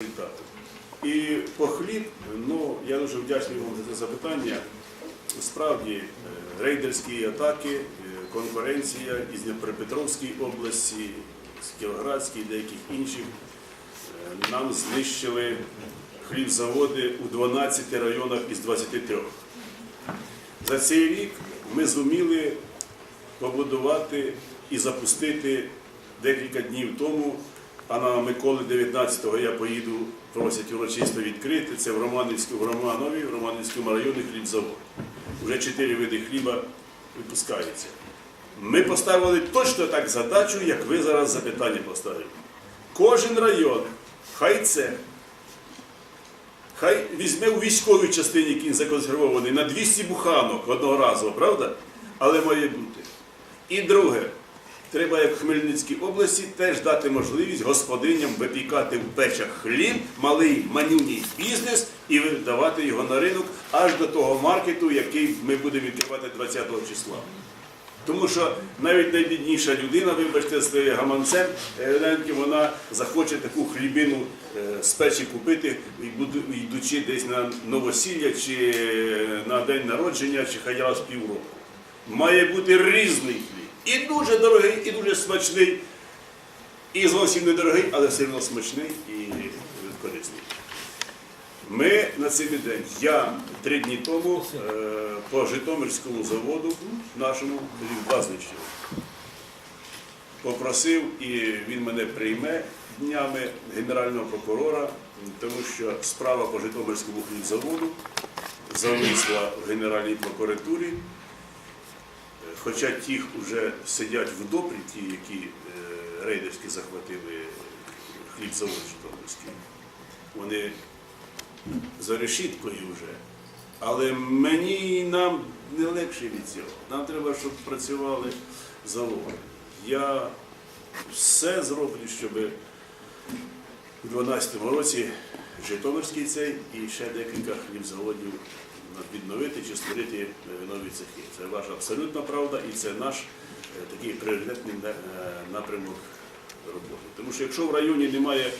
результату. І по хліб, ну я дуже вдячний вам за це запитання. Справді, е, рейдерські атаки, е, конкуренція із Дніпропетровської області, з Кіровоградської і деяких інших е, нам знищили хлібзаводи у 12 районах із 23. За цей рік ми зуміли побудувати і запустити декілька днів тому. А на Миколи 19-го я поїду, просять урочисто відкрити. Це в Романівську, в в Романівському районі хлібзавод. Уже чотири види хліба випускаються. Ми поставили точно так задачу, як ви зараз запитання поставили. Кожен район, хай це, хай візьме у військовій частині, який законсервований, на 200 буханок одноразово, правда? Але має бути. І друге, треба, як в Хмельницькій області, теж дати можливість господиням випікати в печах хліб, малий манюній бізнес і видавати його на ринок аж до того маркету, який ми будемо відкривати 20 числа. Тому що навіть найбідніша людина, вибачте, з гаманцем, вона захоче таку хлібину е, з печі купити, йдучи десь на новосілля чи е, на день народження, чи хай раз півроку. Має бути різний. І дуже дорогий, і дуже смачний, і зовсім недорогий, але все одно смачний і корисний. Ми на цей день, я три дні тому е, по Житомирському заводу нашому два. Попросив, і він мене прийме днями генерального прокурора, тому що справа по Житомирському хлібзаводу зависла в Генеральній прокуратурі. Хоча ті вже сидять в допрі, ті, які е, рейдерські захватили хлібзавод Житомирський, вони за решіткою вже. Але мені і нам не легше від цього. Нам треба, щоб працювали заводи. Я все зроблю, щоб у 2012 році Житомирський цей і ще декілька хлібзаводів відновити чи створити е, нові цехи. Це ваша абсолютна правда і це наш е, такий пріоритетний е, напрямок роботи. Тому що якщо в районі немає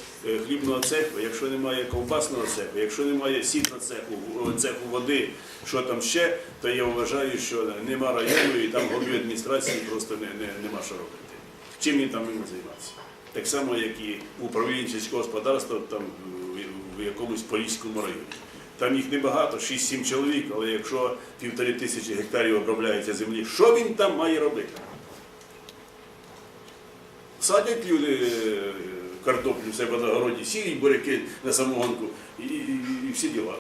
хлібного цеху, якщо немає ковбасного цеху, якщо немає сітного цеху, цеху води, що там ще, то я вважаю, що нема району і там голові адміністрації просто не, не, нема що робити. Чим він там ним займатися? Так само, як і управління сільського господарства там, в якомусь Поліському районі. Там їх небагато, 6-7 чоловік, але якщо півтори тисячі гектарів обробляється землі, що він там має робити? Садять люди е, картоплю в себе на городі, сіють буряки на самогонку і, і, і всі діла.